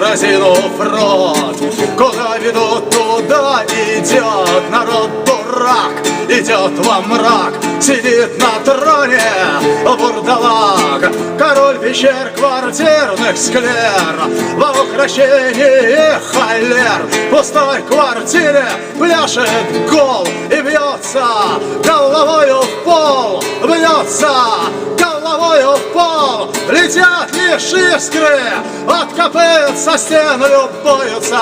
разинув рот. Куда ведут, туда идет народ дурак. Идет во мрак, сидит на троне бурдалак. Король пещер квартирных склер Во украшении холер. В пустой квартире пляшет гол И бьется головою в пол Бьется Летят лишь искры От копыт со стен любуются.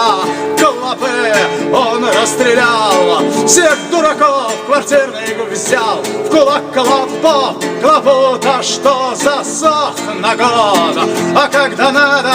Клопы он расстрелял Всех дураков квартирных взял. В кулак клопов Клопу-то что засох на год. А когда надо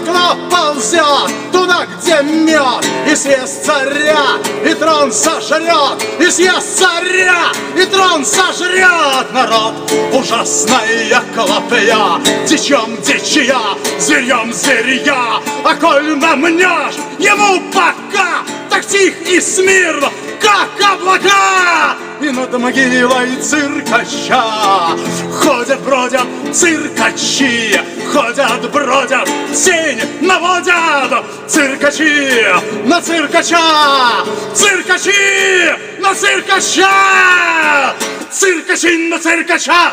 клоп ползет Туда, где мед. И съест царя И трон сожрет. И съест царя И трон сожрет народ. Ужасная клопья Дичем дичья Зверьем зверья. А коль намнешь Ему пока Так тих и смирно Как облака И над могилой циркача. Ходят, бродят циркачи Ходят, бродят, тень наводят Циркачи на циркача Циркачи на циркача Циркачи на циркача